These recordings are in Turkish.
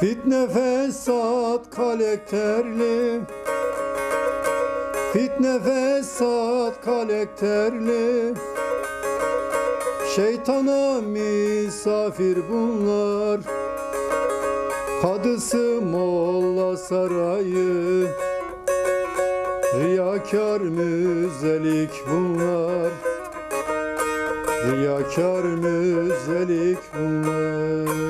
Fitne fesat kalekterli Fitne fesat kalekterli Şeytana misafir bunlar. Kadısı Molla Sarayı. Riyakar müzelik bunlar. Riyakar müzelik bunlar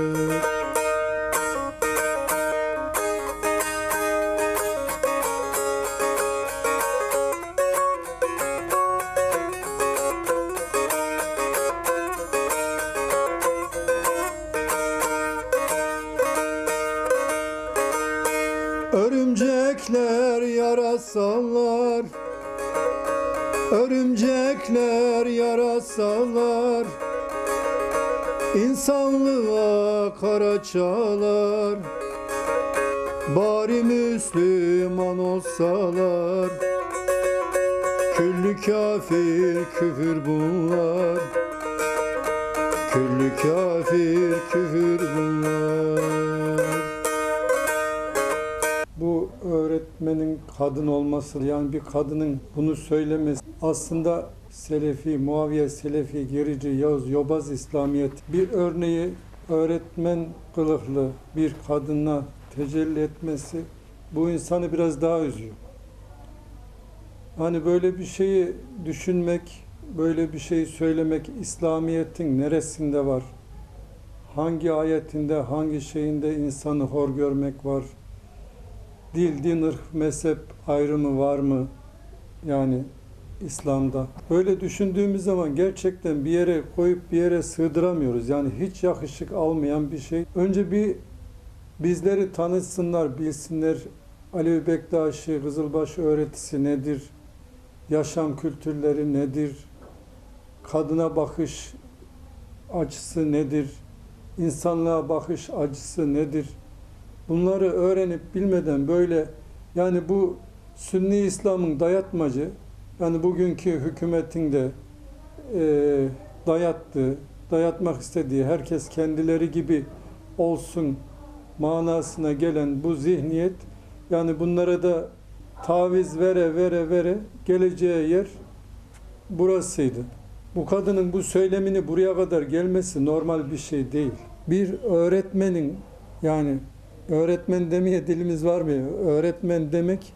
Örümcekler yarasalar. Örümcekler yarasalar. İnsanlığa kara çağlar. Bari Müslüman olsalar. Küllü kafir küfür bunlar. Küllü kafir küfür bunlar öğretmenin kadın olması yani bir kadının bunu söylemesi aslında Selefi, Muaviye Selefi, gerici, Yağız, Yobaz İslamiyet bir örneği öğretmen kılıklı bir kadına tecelli etmesi bu insanı biraz daha üzüyor. Hani böyle bir şeyi düşünmek, böyle bir şeyi söylemek İslamiyet'in neresinde var? Hangi ayetinde, hangi şeyinde insanı hor görmek var? Dil, din, ırk, mezhep ayrımı var mı? Yani İslam'da. Böyle düşündüğümüz zaman gerçekten bir yere koyup bir yere sığdıramıyoruz. Yani hiç yakışık almayan bir şey. Önce bir bizleri tanısınlar, bilsinler. Alevi Bektaşi, Kızılbaşı öğretisi nedir? Yaşam kültürleri nedir? Kadına bakış açısı nedir? İnsanlığa bakış açısı nedir? Bunları öğrenip bilmeden böyle yani bu Sünni İslam'ın dayatmacı yani bugünkü hükümetin de e, dayattığı, dayatmak istediği herkes kendileri gibi olsun manasına gelen bu zihniyet yani bunlara da taviz vere vere vere geleceği yer burasıydı. Bu kadının bu söylemini buraya kadar gelmesi normal bir şey değil. Bir öğretmenin yani öğretmen demeye dilimiz var mı? Öğretmen demek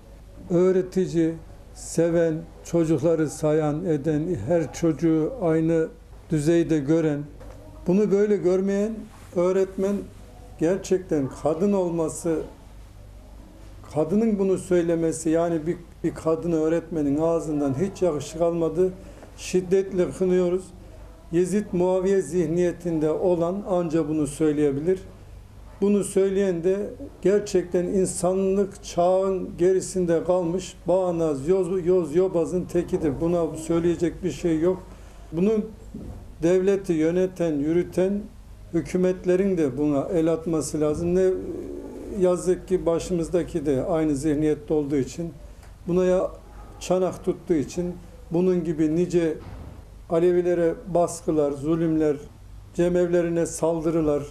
öğretici, seven, çocukları sayan, eden, her çocuğu aynı düzeyde gören, bunu böyle görmeyen öğretmen gerçekten kadın olması, kadının bunu söylemesi yani bir, bir kadın öğretmenin ağzından hiç yakışık almadı. Şiddetle kınıyoruz. Yezid Muaviye zihniyetinde olan anca bunu söyleyebilir. Bunu söyleyen de gerçekten insanlık çağın gerisinde kalmış bağnaz, yoz, yoz yobazın tekidir. Buna söyleyecek bir şey yok. Bunu devleti yöneten, yürüten hükümetlerin de buna el atması lazım. Ne yazık ki başımızdaki de aynı zihniyette olduğu için buna ya çanak tuttuğu için bunun gibi nice Alevilere baskılar, zulümler, cemevlerine saldırılar,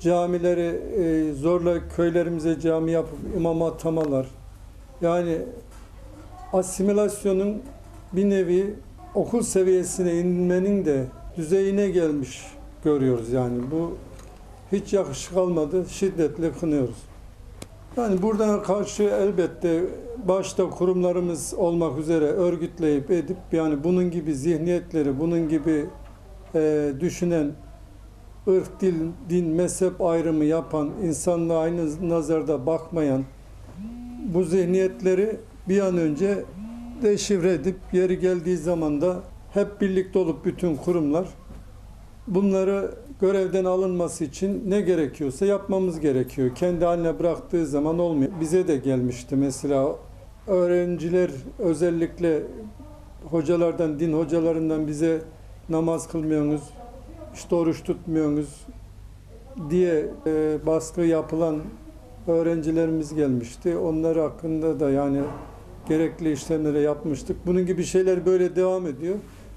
camileri e, zorla köylerimize cami yapıp imam atamalar. Yani asimilasyonun bir nevi okul seviyesine inmenin de düzeyine gelmiş görüyoruz yani. Bu hiç yakışık almadı. Şiddetle kınıyoruz. Yani buradan karşı elbette başta kurumlarımız olmak üzere örgütleyip edip yani bunun gibi zihniyetleri, bunun gibi e, düşünen ırk, dil, din, mezhep ayrımı yapan, insanlığa aynı nazarda bakmayan bu zihniyetleri bir an önce deşifre edip yeri geldiği zaman da hep birlikte olup bütün kurumlar bunları görevden alınması için ne gerekiyorsa yapmamız gerekiyor. Kendi haline bıraktığı zaman olmuyor. Bize de gelmişti mesela öğrenciler özellikle hocalardan, din hocalarından bize namaz kılmıyorsunuz, işte oruç tutmuyorsunuz diye e, baskı yapılan öğrencilerimiz gelmişti. Onlar hakkında da yani gerekli işlemleri yapmıştık. Bunun gibi şeyler böyle devam ediyor.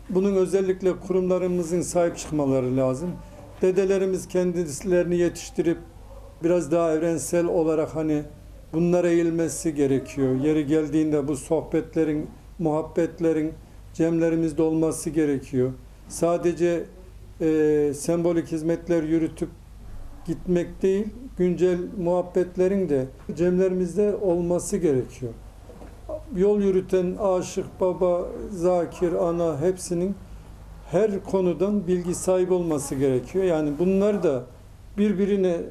Bunun özellikle kurumlarımızın sahip çıkmaları lazım. Dedelerimiz kendilerini yetiştirip biraz daha evrensel olarak hani bunlara eğilmesi gerekiyor. Yeri geldiğinde bu sohbetlerin, muhabbetlerin cemlerimizde olması gerekiyor. Sadece e, sembolik hizmetler yürütüp gitmek değil, güncel muhabbetlerin de cemlerimizde olması gerekiyor. Yol yürüten aşık, baba, zakir, ana hepsinin her konudan bilgi sahibi olması gerekiyor. Yani bunlar da birbirine e,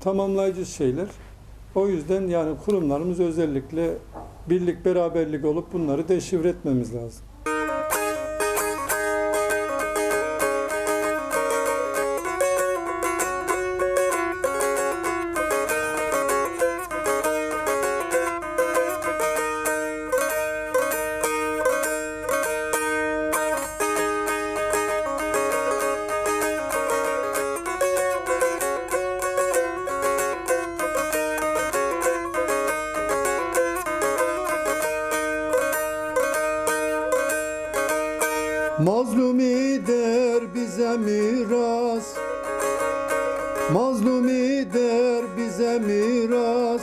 tamamlayıcı şeyler. O yüzden yani kurumlarımız özellikle birlik beraberlik olup bunları deşifre etmemiz lazım. Mazlumi der bize miras. Mazlumi der bize miras.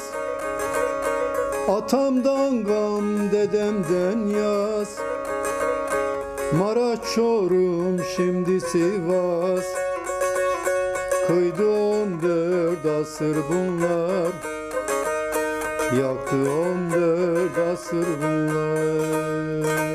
Atamdan gam dedemden yaz Maraş Çorum şimdi Sivas. Kıydı on dört asır bunlar. Yaktı on dört asır bunlar